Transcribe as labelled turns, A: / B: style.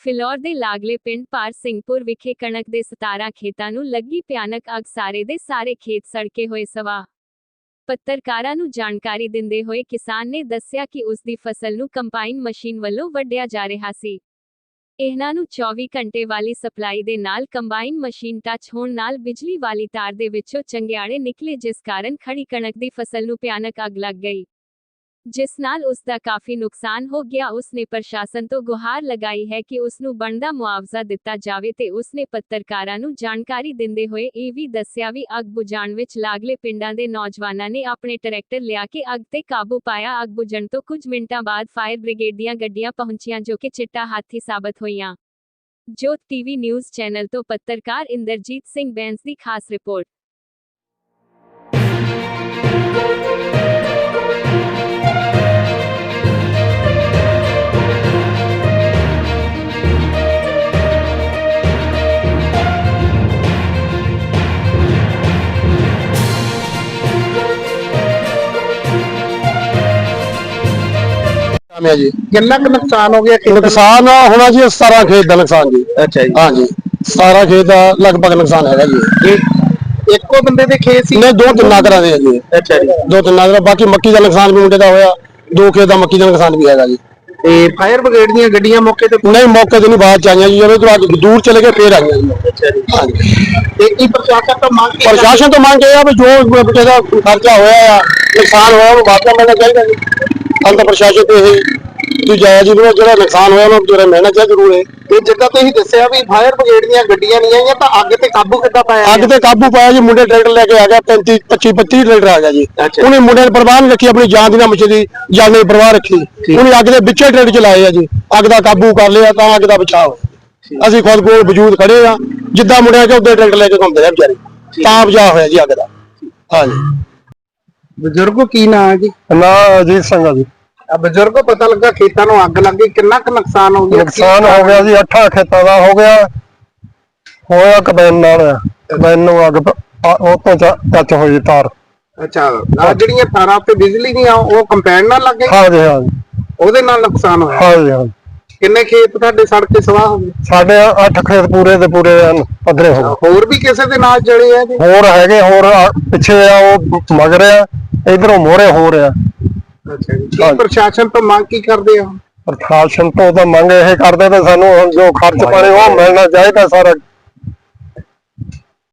A: ਫਿਲੌਰ ਦੇ ਲਾਗਲੇ ਪਿੰਡ ਪਾਰ ਸਿੰਘਪੁਰ ਵਿਖੇ ਕਣਕ ਦੇ 17 ਖੇਤਾਂ ਨੂੰ ਲੱਗੀ ਭਿਆਨਕ ਅੱਗ, ਸਾਰੇ ਦੇ ਸਾਰੇ ਖੇਤ ਸੜਕੇ ਹੋਏ ਸਵਾ ਪੱਤਰਕਾਰਾਂ ਨੂੰ ਜਾਣਕਾਰੀ ਦਿੰਦੇ ਹੋਏ ਕਿਸਾਨ ਨੇ ਦੱਸਿਆ ਕਿ ਉਸ ਦੀ ਫਸਲ ਨੂੰ ਕੰਬਾਈਨ ਮਸ਼ੀਨ ਵੱਲੋਂ ਵੱਢਿਆ ਜਾ ਰਿਹਾ ਸੀ। ਇਹਨਾਂ ਨੂੰ 24 ਘੰਟੇ ਵਾਲੀ ਸਪਲਾਈ ਦੇ ਨਾਲ ਕੰਬਾਈਨ ਮਸ਼ੀਨ ਟੱਚ ਹੋਣ ਨਾਲ ਬਿਜਲੀ ਵਾਲੀ ਤਾਰ ਦੇ ਵਿੱਚੋਂ ਚੰਗਿਆੜੇ ਨਿਕਲੇ, ਜਿਸ ਕਾਰਨ ਖੜੀ ਕਣਕ ਦੀ ਫਸਲ ਨੂੰ ਭਿਆਨਕ ਅੱਗ ਲੱਗ ਗਈ। ਜਿਸ ਨਾਲ ਉਸ ਦਾ ਕਾਫੀ ਨੁਕਸਾਨ ਹੋ ਗਿਆ, ਉਸ ਨੇ ਪ੍ਰਸ਼ਾਸਨ ਤੋਂ ਗੁਹਾਰ ਲਗਾਈ ਹੈ ਕਿ ਉਸ ਨੂੰ ਬਣਦਾ ਮੁਆਵਜ਼ਾ ਦਿੱਤਾ ਜਾਵੇ ਤੇ ਉਸ ਨੇ ਪੱਤਰਕਾਰਾਂ ਨੂੰ ਜਾਣਕਾਰੀ ਦਿੰਦੇ ਹੋਏ ਇਹ ਵੀ ਦੱਸਿਆ ਵੀ ਅੱਗ ਬੁਝਾਉਣ ਵਿੱਚ ਲਾਗਲੇ ਪਿੰਡਾਂ ਦੇ ਨੌਜਵਾਨਾਂ ਨੇ ਆਪਣੇ ਟਰੈਕਟਰ ਲਿਆ ਕੇ ਅੱਗ ਤੇ ਕਾਬੂ ਪਾਇਆ। ਅੱਗ ਬੁਝਣ ਤੋਂ ਕੁਝ ਮਿੰਟਾਂ ਬਾਅਦ ਫਾਇਰ ਬ੍ਰਿਗੇਡ ਦੀਆਂ ਗੱਡੀਆਂ ਪਹੁੰਚੀਆਂ ਜੋ ਕਿ ਚਿੱਟਾ ਹਾਥੀ ਸਾਬਤ ਹੋਈਆਂ। ਜੋਤ ਟੀਵੀ ਨਿਊਜ਼ ਚੈਨਲ ਤੋਂ ਪੱਤਰਕਾਰ ਇੰਦਰਜੀਤ ਸਿੰਘ ਬੈਂਸ ਦੀ ਖਾਸ ਰਿਪੋਰਟ।
B: ਹੈ ਜੀ।
C: ਕਿੰਨਾ ਕੁ ਨੁਕਸਾਨ ਹੋ ਗਿਆ ਖੇਤਾਂ
B: ਨੁਕਸਾਨ ਹੋਣਾ ਜੀ 17 ਖੇਤ ਦਾ ਨੁਕਸਾਨ ਜੀ।
C: ਅੱਛਾ ਜੀ।
B: ਹਾਂਜੀ। 17 ਖੇਤ ਦਾ ਲਗਭਗ ਨੁਕਸਾਨ ਹੈਗਾ ਜੀ।
C: ਇੱਕੋ ਬੰਦੇ ਦੇ ਖੇਤ ਸੀ?
B: ਨੇ ਦੋ ਤਿੰਨ ਕਰਾਂ ਦੇ ਜੀ।
C: ਅੱਛਾ ਜੀ।
B: ਦੋ ਤਿੰਨ ਕਰਾਂ ਬਾਕੀ ਮੱਕੀ ਦਾ ਨੁਕਸਾਨ ਵੀ ਮੁੰਡੇ ਦਾ ਹੋਇਆ। ਦੋ ਖੇਤ ਦਾ ਮੱਕੀ ਦਾ ਨੁਕਸਾਨ ਵੀ ਹੈਗਾ ਜੀ।
C: ਤੇ ਫਾਇਰ ਬ੍ਰਿਗੇਡ ਦੀਆਂ ਗੱਡੀਆਂ ਮੌਕੇ ਤੇ
B: ਨਹੀਂ ਮੌਕੇ ਤੇ ਨਹੀਂ ਬਾਅਦ ਚ ਆਈਆਂ ਜੀ। ਜਦੋਂ ਤੋਂ ਦੂਰ ਚਲੇ ਗਏ ਫੇਰ ਆਈਆਂ ਜੀ।
C: ਅੱਛਾ ਜੀ।
B: ਹਾਂਜੀ।
C: ਤੇ ਕੀ ਪ੍ਰਸ਼ਾਸਨ ਤੋਂ ਮੰਗ ਕੀ
B: ਪ੍ਰਸ਼ਾਸਨ ਤੋਂ ਮੰਗ ਇਹ ਆ ਵੀ ਜੋ ਬੱਚੇ ਦਾ ਖਰਚਾ ਹੋਇਆ ਆ ਨੁਕਸਾਨ ਹੋਇਆ ਉਹਨੂੰ ਵਾਪਸ ਮਿਲਣਾ ਚਾਹੀਦਾ ਜੀ। ਅੰਤ ਪ੍ਰਸ਼ਾਸਨ ਤੇ ਇਹ ਤੂੰ ਜਾਇਆ ਜੀ ਨੂੰ ਜਿਹੜਾ ਨੁਕਸਾਨ ਹੋਇਆ ਉਹਨੂੰ ਜਿਹੜਾ ਮਿਲਣਾ ਚਾਹੀਦਾ ਜ਼ਰੂਰ ਹੈ।
C: ਤੇ ਜਿੱਦਾਂ ਤੁਸੀਂ ਦੱਸਿਆ ਵੀ ਫਾਇਰ ਬ੍ਰਿਗੇਡ ਦੀਆਂ ਗੱਡੀਆਂ ਨਹੀਂ ਆਈਆਂ ਤਾਂ ਅੱਗ ਤੇ ਕਾਬੂ ਕਿੱਦਾਂ ਪਾਇਆ
B: ਅੱਗ ਤੇ ਕਾਬੂ ਪਾਇਆ ਜੀ ਮੁੰਡੇ ਟਰੈਕਟਰ ਲੈ ਕੇ ਆ ਗਿਆ 35 25 32 ਟਰੈਕਟਰ ਆ ਗਿਆ ਜੀ। ਉਹਨੇ ਮੁੰਡੇ ਨੇ ਪ੍ਰਵਾਹ ਨਹੀਂ ਰੱਖੀ ਆਪਣੀ ਜਾਨ ਦੀ ਨਾ ਮੁੱਛ ਦੀ ਜਾਨ ਦੀ ਪਰਵਾਹ ਰੱਖੀ। ਉਹਨੇ ਅੱਗ ਦੇ ਵਿੱਚੇ ਟਰੈਕਟਰ ਚਲਾਏ ਆ ਜੀ। ਅੱਗ ਦਾ ਕਾਬੂ ਕਰ ਲਿਆ ਤਾਂ ਅੱਗ ਦਾ ਬਚਾਅ ਅਸੀਂ ਖੁਦ ਕੋਲ ਵਜੂਦ ਖੜੇ ਆ। ਜਿੱਦਾਂ ਮੁੰਡਿਆਂ ਚ ਉੱਤੇ ਟਰੈਕਟਰ ਲੈ ਕੇ ਘੁੰਮਦੇ ਆ ਵਿਚਾਰੇ ਤਾਂ ਬਚਾਅ ਹੋਇਆ ਜੀ ਅੱਗ ਦਾ। ਹਾਂਜੀ।
C: ਬਜ਼ੁਰਗੋ ਕੀ ਨਾਂ ਹੈ ਜੀ?
B: ਨਾ ਅਜੀਤ ਸਿੰਘ ਜੀ।
C: ਆ ਬਜ਼ੁਰਗੋ ਪਤਾ ਲੱਗਾ ਖੇਤਾਂ ਨੂੰ ਅੱਗ ਲੱਗ ਗਈ। ਕਿੰਨਾ ਕੁ ਨੁਕਸਾਨ ਹੋ ਗਿਆ?
B: ਨੁਕਸਾਨ ਹੋ ਗਿਆ ਜੀ ਅੱਠਾਂ ਖੇਤਾਂ ਦਾ ਹੋ ਗਿਆ। ਹੋਇਆ ਕਬੈਨ ਨਾਲ। ਕਬੈਨ ਨੂੰ ਅੱਗ ਪ- ਆ- ਉਹ ਤੋਂ ਟੱਚ ਹੋਈ ਤਾਰ।
C: ਅੱਛਾ ਆ ਜਿਹੜੀਆਂ ਤਾਰਾਂ ਤੇ ਬਿਜਲੀ ਦੀਆਂ ਉਹ ਕੰਪੈਨ ਨਾਲ ਲੱਗ ਗਈ
B: ਹਾਂਜੀ ਹਾਂਜੀ।
C: ਉਹਦੇ ਨਾਲ ਨੁਕਸਾਨ ਹੋਇਆ?
B: ਹਾਂਜੀ ਹਾਂਜੀ।
C: ਕਿੰਨੇ ਖੇਤ ਤੁਹਾਡੇ ਸੜਕ ਤੇ ਸਵਾਹ ਹੋ ਗਏ?
B: ਸਾਡੇ ਅੱਠ ਖੇਤ ਪੂਰੇ ਦੇ ਪੂਰੇ ਐਨ ਪੱਧਰੇ ਹੋ ਗਏ।
C: ਹੋਰ ਵੀ ਕਿਸੇ ਦੇ ਨਾਲ ਜੜੇ ਆ ਜੀ?
B: ਹੋਰ ਹੈਗੇ ਹੋਰ ਆ- ਪਿੱਛੇ ਆ ਉਹ ਮਗਰ ਆ। ਇਧਰੋਂ ਮੋਰੇ ਹੋ ਰਿਹਾ।
C: ਅੱਛਾ ਜੀ। ਕੀ। ਪ੍ਰਸ਼ਾਸਨ ਤੋਂ ਮੰਗ ਕੀ ਕਰਦੇ ਆ
B: ਪ੍ਰਸ਼ਾਸਨ ਤੋਂ ਤਾਂ ਮੰਗ ਇਹ ਕਰਦੇ ਤੇ ਸਾਨੂੰ ਹੁਣ ਜੋ ਖਰਚ ਪਾਣੀ ਉਹ ਮਿਲਣਾ ਚਾਹੀਦਾ ਸਾਰਾ।